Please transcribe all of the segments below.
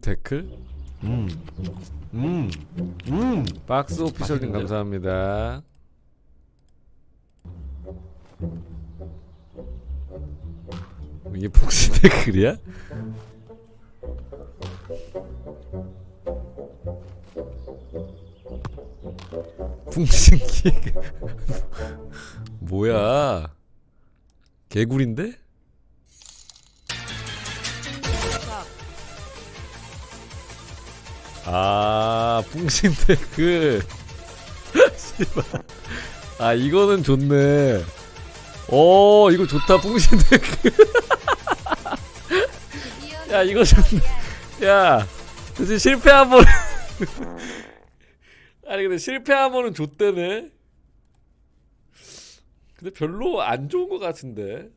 태클 음. 음. 음. 박스 오피셜님? 감사합니다. 이게 풍신 태클이야? 풍신 킥 뭐야? 개구리인데? 아, 풍신 태클. 씨발. 아, 이거는 좋네. 어, 이거 좋다, 풍신 태클. 야, 이거 좋네. 야, 그치, 실패한 번은. 아니, 근데 실패한 번은 좋대네. 근데 별로 안 좋은 것 같은데.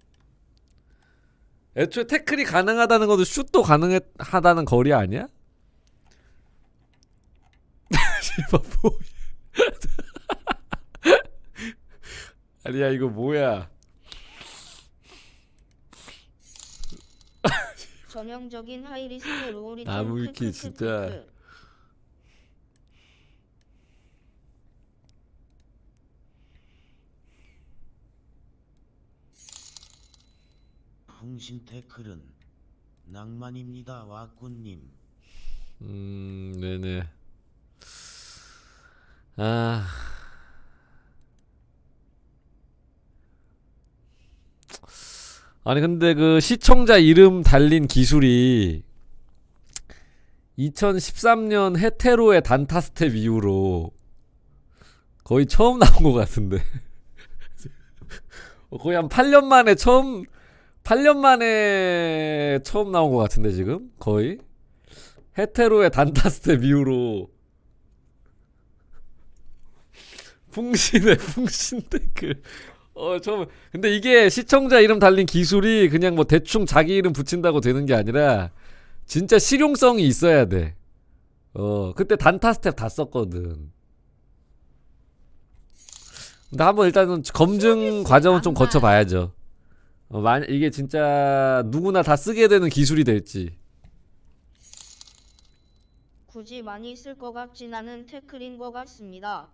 애초에 태클이 가능하다는 것도 슛도 가능하다는 거리 아니야? 뭐 아니야 이거 뭐야 전형적인 하이리스크 로우리턴 나무위키. 진짜. 풍신 태클은 낭만입니다 와꾸님 음 네네 아. 아니 근데 그 시청자 이름 달린 기술이 2013년 헤테로의 단타 스텝 이후로 거의 처음 나온 것 같은데. 어, 거의 한 8년 만에 처음 8년 만에 처음 나온 것 같은데 지금? 거의? 헤테로의 단타 스텝 이후로 풍신의 풍신 댓글 어 저 근데 이게 시청자 이름 달린 기술이 그냥 뭐 대충 자기 이름 붙인다고 되는 게 아니라 진짜 실용성이 있어야 돼. 어 그때 단타 스텝 다 썼거든. 근데 한번 일단은 검증 과정은 좀 거쳐봐야죠. 어, 만 이게 진짜 누구나 다 쓰게 되는 기술이 될지. 굳이 많이 쓸 것 같진 않은 태클인 것 같습니다.